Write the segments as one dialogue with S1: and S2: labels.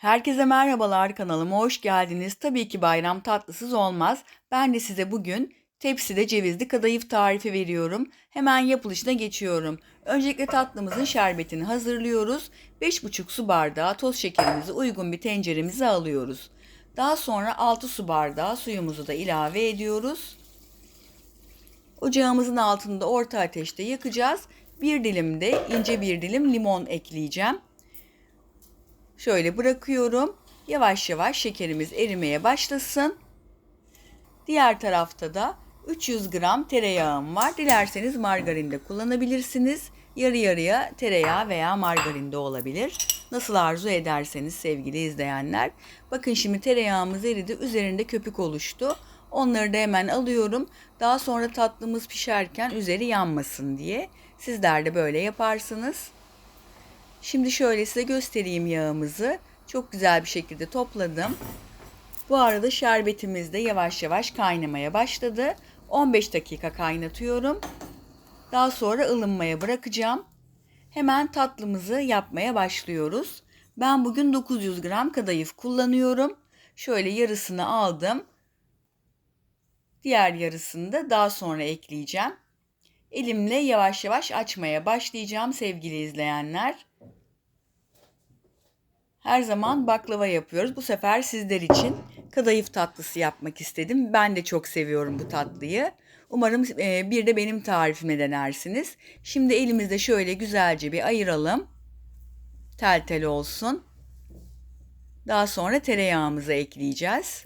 S1: Herkese merhabalar kanalıma hoş geldiniz. Tabii ki bayram tatlısız olmaz. Ben de size bugün tepside cevizli kadayıf tarifi veriyorum. Hemen yapılışına geçiyorum. Öncelikle tatlımızın şerbetini hazırlıyoruz. 5,5 su bardağı toz şekerimizi uygun bir tenceremize alıyoruz. Daha sonra 6 su bardağı suyumuzu da ilave ediyoruz. Ocağımızın altında orta ateşte yakacağız. Bir dilim de ince bir dilim limon ekleyeceğim. Şöyle bırakıyorum. Yavaş yavaş şekerimiz erimeye başlasın. Diğer tarafta da 300 gram tereyağım var. Dilerseniz margarin de kullanabilirsiniz. Yarı yarıya tereyağı veya margarin de olabilir. Nasıl arzu ederseniz sevgili izleyenler. Bakın şimdi tereyağımız eridi. Üzerinde köpük oluştu. Onları da hemen alıyorum. Daha sonra tatlımız pişerken üzeri yanmasın diye. Sizler de böyle yaparsınız. Şimdi şöyle size göstereyim yağımızı. Çok güzel bir şekilde topladım. Bu arada şerbetimiz de yavaş yavaş kaynamaya başladı. 15 dakika kaynatıyorum. Daha sonra ılınmaya bırakacağım. Hemen tatlımızı yapmaya başlıyoruz. Ben bugün 900 gram kadayıf kullanıyorum. Şöyle yarısını aldım. Diğer yarısını da daha sonra ekleyeceğim. Elimle yavaş yavaş açmaya başlayacağım sevgili izleyenler. Her zaman baklava yapıyoruz. Bu sefer sizler için kadayıf tatlısı yapmak istedim. Ben de çok seviyorum bu tatlıyı. Umarım e, bir de benim tarifime denersiniz. Şimdi elimizde şöyle güzelce bir ayıralım. Tel tel olsun. Daha sonra tereyağımızı ekleyeceğiz.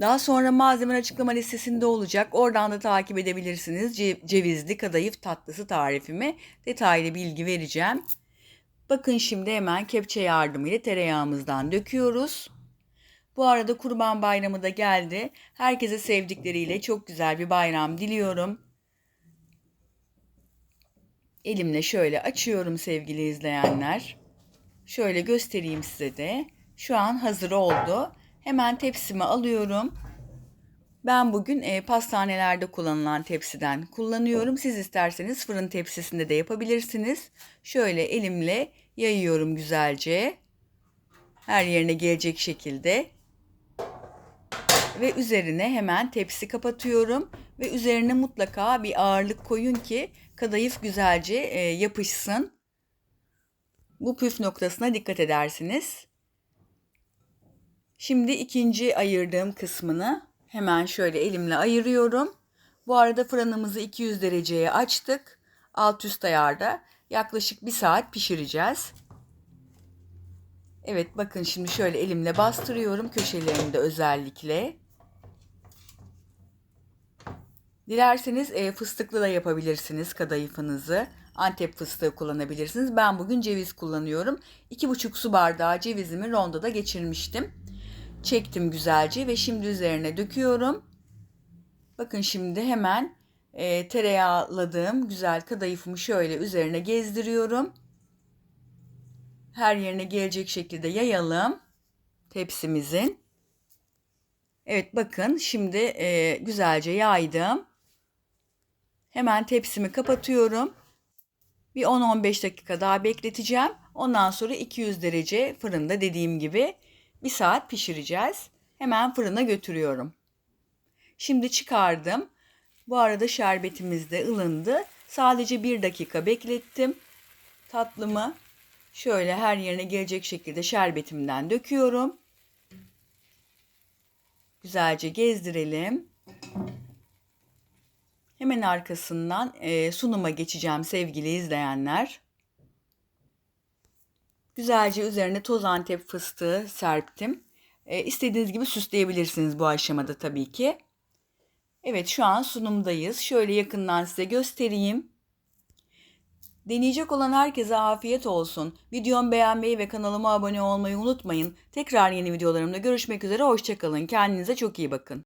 S1: Daha sonra malzeme açıklama listesinde olacak. Oradan da takip edebilirsiniz. Cevizli kadayıf tatlısı tarifimi detaylı bilgi vereceğim. Bakın şimdi hemen kepçe yardımıyla tereyağımızdan döküyoruz. Bu arada Kurban Bayramı da geldi. Herkese sevdikleriyle çok güzel bir bayram diliyorum. Elimle şöyle açıyorum sevgili izleyenler. Şöyle göstereyim size de. Şu an hazır oldu. Hemen tepsimi alıyorum. Ben bugün e, pastanelerde kullanılan tepsiden kullanıyorum. Siz isterseniz fırın tepsisinde de yapabilirsiniz. Şöyle elimle yayıyorum güzelce. Her yerine gelecek şekilde. Ve üzerine hemen tepsi kapatıyorum. Ve üzerine mutlaka bir ağırlık koyun ki kadayıf güzelce e, yapışsın. Bu püf noktasına dikkat edersiniz. Şimdi ikinci ayırdığım kısmını hemen şöyle elimle ayırıyorum. Bu arada fırınımızı 200 dereceye açtık. Alt üst ayarda yaklaşık bir saat pişireceğiz. Evet bakın şimdi şöyle elimle bastırıyorum köşelerinde özellikle. Dilerseniz e, fıstıklı da yapabilirsiniz kadayıfınızı. Antep fıstığı kullanabilirsiniz. Ben bugün ceviz kullanıyorum. 2,5 su bardağı cevizimi rondoda geçirmiştim. Çektim güzelce ve şimdi üzerine döküyorum. Bakın şimdi hemen e, tereyağladığım güzel kadayıfımı şöyle üzerine gezdiriyorum. Her yerine gelecek şekilde yayalım tepsimizin. Evet bakın şimdi e, güzelce yaydım. Hemen tepsimi kapatıyorum. Bir 10-15 dakika daha bekleteceğim. Ondan sonra 200 derece fırında dediğim gibi bir saat pişireceğiz. Hemen fırına götürüyorum. Şimdi çıkardım. Bu arada şerbetimiz de ılındı. Sadece bir dakika beklettim. Tatlımı şöyle her yerine gelecek şekilde şerbetimden döküyorum. Güzelce gezdirelim. Hemen arkasından e, sunuma geçeceğim sevgili izleyenler. Güzelce üzerine toz antep fıstığı serptim. E, istediğiniz gibi süsleyebilirsiniz bu aşamada tabii ki. Evet şu an sunumdayız. Şöyle yakından size göstereyim. Deneyecek olan herkese afiyet olsun. Videomu beğenmeyi ve kanalıma abone olmayı unutmayın. Tekrar yeni videolarımda görüşmek üzere. Hoşçakalın. Kendinize çok iyi bakın.